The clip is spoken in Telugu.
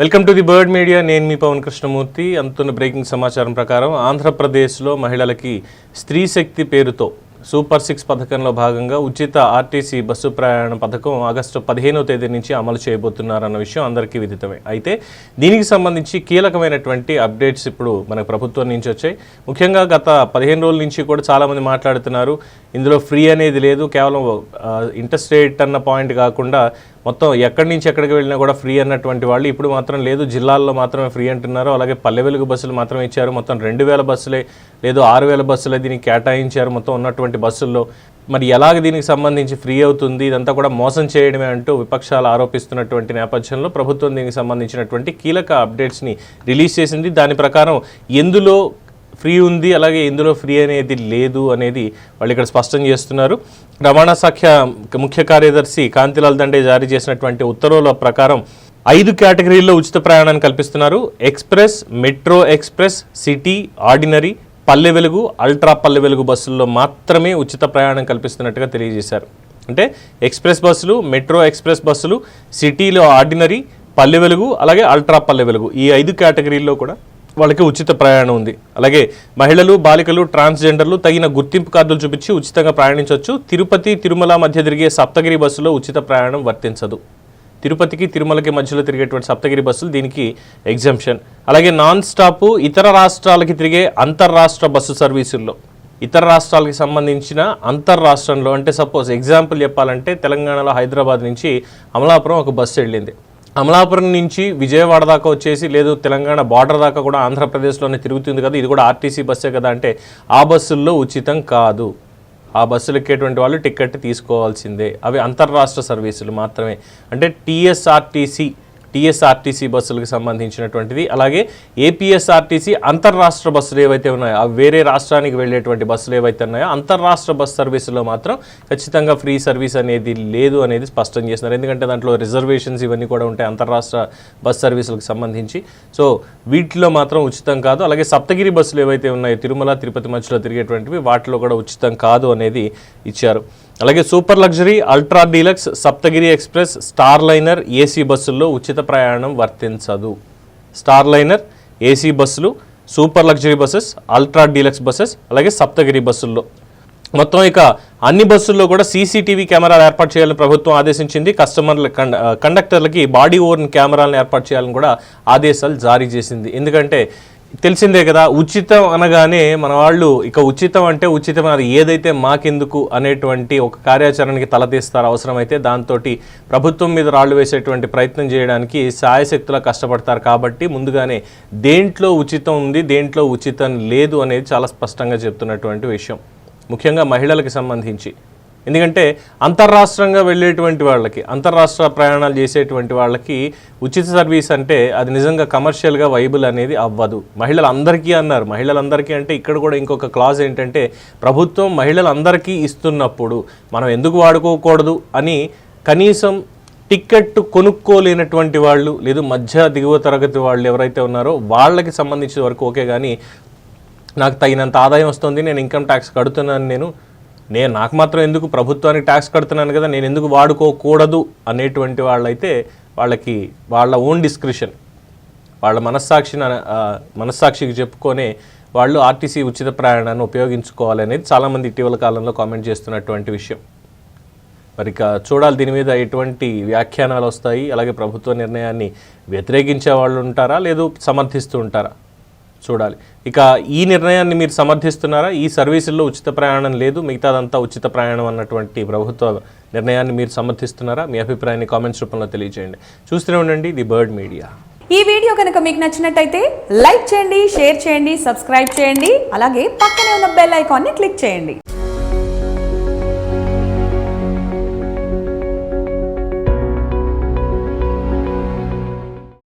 Welcome to the bird media. నేను మీ పవన్ కృష్ణమూర్తి. అంతున్న బ్రేకింగ్ సమాచారం ప్రకారం ఆంధ్రప్రదేశ్లో మహిళలకి స్త్రీ శక్తి పేరుతో సూపర్ సిక్స్ పథకంలో భాగంగా ఉచిత ఆర్టీసీ బస్సు ప్రయాణ పథకం ఆగస్టు పదిహేనో తేదీ నుంచి అమలు చేయబోతున్నారన్న విషయం అందరికీ విదితమే. అయితే దీనికి సంబంధించి కీలకమైనటువంటి అప్డేట్స్ ఇప్పుడు మన ప్రభుత్వం నుంచి వచ్చాయి. ముఖ్యంగా గత పదిహేను రోజుల నుంచి కూడా చాలామంది మాట్లాడుతున్నారు. ఇందులో ఫ్రీ అనేది లేదు. కేవలం ఇంటర్స్టేట్ అన్న పాయింట్ కాకుండా మొత్తం ఎక్కడి నుంచి ఎక్కడికి వెళ్ళినా కూడా ఫ్రీ అన్నటువంటి వాళ్ళు ఇప్పుడు మాత్రం లేదు. జిల్లాల్లో మాత్రమే ఫ్రీ అంటున్నారు. అలాగే పల్లె వెలుగు బస్సులు మాత్రమే ఇచ్చారు. మొత్తం రెండు వేల బస్సులే లేదు ఆరు వేల బస్సులే దీనికి కేటాయించారు మొత్తం ఉన్నటువంటి బస్సుల్లో. మరి ఎలాగ దీనికి సంబంధించి ఫ్రీ అవుతుంది? ఇదంతా కూడా మోసం చేయడమే అంటూ విపక్షాలు ఆరోపిస్తున్నటువంటి నేపథ్యంలో ప్రభుత్వం దీనికి సంబంధించినటువంటి కీలక అప్డేట్స్ని రిలీజ్ చేసింది. దాని ప్రకారం ఎందులో ఫ్రీ ఉంది అలాగే ఇందులో ఫ్రీ అనేది లేదు అనేది వాళ్ళు ఇక్కడ స్పష్టం చేస్తున్నారు. రవాణా శాఖ ముఖ్య కార్యదర్శి కాంతిలాల్ దండే జారీ చేసినటువంటి ఉత్తర్వుల ప్రకారం ఐదు కేటగిరీల్లో ఉచిత ప్రయాణాన్ని కల్పిస్తున్నారు. Express metro express city ordinary Palle Velugu ultra Palle Velugu బస్సుల్లో మాత్రమే ఉచిత ప్రయాణం కల్పిస్తున్నట్టుగా తెలియజేశారు. అంటే ఎక్స్ప్రెస్ బస్సులు మెట్రో ఎక్స్ప్రెస్ బస్సులు సిటీలో ఆర్డినరీ పల్లె వెలుగు అలాగే అల్ట్రా పల్లె వెలుగు ఈ ఐదు కేటగిరీల్లో కూడా వాళ్ళకి ఉచిత ప్రయాణం ఉంది. అలాగే మహిళలు బాలికలు ట్రాన్స్జెండర్లు తగిన గుర్తింపు కార్డులు చూపించి ఉచితంగా ప్రయాణించవచ్చు. తిరుపతి తిరుమల మధ్య తిరిగే సప్తగిరి బస్సులో ఉచిత ప్రయాణం వర్తించదు. తిరుపతికి తిరుమలకి మధ్యలో తిరిగేటువంటి సప్తగిరి బస్సులు దీనికి ఎగ్జంప్షన్ అలాగే నాన్ స్టాప్ ఇతర రాష్ట్రాలకి తిరిగే అంతర్రాష్ట్ర బస్సు సర్వీసుల్లో. ఇతర రాష్ట్రాలకి సంబంధించిన అంతర్రాష్ట్రంలో అంటే సపోజ్ ఎగ్జాంపుల్ చెప్పాలంటే తెలంగాణలో హైదరాబాద్ నుంచి అమలాపురం ఒక బస్సు వెళ్ళింది. అమలాపురం నుంచి విజయవాడ దాకా వచ్చేసి లేదు తెలంగాణ బార్డర్ దాకా కూడా ఆంధ్రప్రదేశ్లోనే తిరుగుతుంది కదా ఇది కూడా ఆర్టీసీ బస్సే కదా అంటే ఆ బస్సుల్లో ఉచితం కాదు. ఆ బస్సులు ఎక్కేటువంటి వాళ్ళు టికెట్ తీసుకోవాల్సిందే. అవి అంతర్రాష్ట్ర సర్వీసులు మాత్రమే. అంటే టీఎస్ఆర్టీసీ టీఎస్ఆర్టీసీ బస్సులకు సంబంధించినటువంటిది. అలాగే ఏపీఎస్ఆర్టీసీ అంతర్రాష్ట్ర బస్సులు ఏవైతే ఉన్నాయో అవి వేరే రాష్ట్రానికి వెళ్ళేటువంటి బస్సులు ఏవైతే ఉన్నాయో అంతర్రాష్ట్ర బస్ సర్వీసులో మాత్రం ఖచ్చితంగా ఫ్రీ సర్వీస్ అనేది లేదు అనేది స్పష్టం చేస్తున్నారు. ఎందుకంటే దాంట్లో రిజర్వేషన్స్ ఇవన్నీ కూడా ఉంటాయి అంతర్రాష్ట్ర బస్ సర్వీసులకు సంబంధించి. సో వీటిలో మాత్రం ఉచితం కాదు. అలాగే సప్తగిరి బస్సులు ఏవైతే ఉన్నాయో తిరుమల తిరుపతి మధ్యలో తిరిగేటువంటివి వాటిలో కూడా ఉచితం కాదు అనేది ఇచ్చారు. అలాగే super luxury ultra deluxe Saptagiri express star liner AC బస్సుల్లో ఉచిత ప్రయాణం వర్తించదు. స్టార్ లైనర్ ఏసీ బస్సులు super luxury buses ultra deluxe buses అలాగే సప్తగిరి బస్సుల్లో. మొత్తం ఇక అన్ని బస్సుల్లో కూడా సీసీటీవీ కెమెరాలు ఏర్పాటు చేయాలని ప్రభుత్వం ఆదేశించింది. కస్టమర్ల కండ కండక్టర్లకి బాడీ ఓర్న్ కెమెరాలను ఏర్పాటు చేయాలని కూడా ఆదేశాలు జారీ చేసింది. ఎందుకంటే తెలిసిందే కదా ఉచితం అనగానే మన వాళ్ళు ఇక ఉచితం అంటే ఉచితం అది ఏదైతే మాకెందుకు అనేటువంటి ఒక కార్యాచరణకి తలతీస్తారు అవసరమైతే దాంతో ప్రభుత్వం మీద రాళ్ళు వేసేటువంటి ప్రయత్నం చేయడానికి సాయశక్తులా కష్టపడతారు కాబట్టి ముందుగానే దేంట్లో ఉచితం ఉంది దేంట్లో ఉచితం లేదు అనేది చాలా స్పష్టంగా చెప్తున్నటువంటి విషయం. ముఖ్యంగా మహిళలకు సంబంధించి. ఎందుకంటే అంతర్రాష్ట్రంగా వెళ్ళేటువంటి వాళ్ళకి అంతర్రాష్ట్ర ప్రయాణాలు చేసేటువంటి వాళ్ళకి ఉచిత సర్వీస్ అంటే అది నిజంగా కమర్షియల్గా వైబుల్ అనేది అవ్వదు. మహిళలందరికీ అన్నారు. మహిళలందరికీ అంటే ఇక్కడ కూడా ఇంకొక క్లాజ్ ఏంటంటే ప్రభుత్వం మహిళలందరికీ ఇస్తున్నప్పుడు మనం ఎందుకు వాడుకోకూడదు అని కనీసం టికెట్ కొనుక్కోలేనటువంటి వాళ్ళు లేదు మధ్య దిగువ తరగతి వాళ్ళు ఎవరైతే ఉన్నారో వాళ్ళకి సంబంధించిన వరకు ఓకే కానీ నాకు తగినంత ఆదాయం వస్తుంది నేను ఇన్కమ్ ట్యాక్స్ కడుతున్నాను నేను నేను నాకు మాత్రం ఎందుకు ప్రభుత్వానికి ట్యాక్స్ కడుతున్నాను కదా? నేను ఎందుకు వాడుకోకూడదు? అనేటువంటి వాళ్ళైతే వాళ్ళకి వాళ్ళ ఓన్ డిస్క్రిషన్ వాళ్ళ మనస్సాక్షిని మనస్సాక్షికి చెప్పుకొనే వాళ్ళు ఆర్టీసీ ఉచిత ప్రయాణాన్ని ఉపయోగించుకోవాలనేది చాలామంది ఇటీవల కాలంలో కామెంట్ చేస్తున్నటువంటి విషయం. మరి ఇక చూడాలి దీని మీద ఎటువంటి వ్యాఖ్యానాలు వస్తాయి. అలాగే ప్రభుత్వ నిర్ణయాన్ని వ్యతిరేకించే వాళ్ళు ఉంటారా? లేదు సమర్థిస్తూ ఉంటారా? చూడాలి. ఇక ఈ నిర్ణయాన్ని మీరు సమర్థిస్తున్నారా? ఈ సర్వీసుల్లో ఉచిత ప్రయాణం లేదు మిగతాదంతా ఉచిత ప్రయాణం అన్నటువంటి ప్రభుత్వ నిర్ణయాన్ని మీరు సమర్థిస్తున్నారా? మీ అభిప్రాయాన్ని కామెంట్స్ రూపంలో తెలియజేయండి. చూస్తూనే ఉండండి ది బర్డ్ మీడియా. ఈ వీడియో కనుక మీకు నచ్చినట్టయితే లైక్ చేయండి షేర్ చేయండి సబ్స్క్రైబ్ చేయండి అలాగే పక్కనే ఉన్న బెల్ ఐకాన్ని క్లిక్ చేయండి.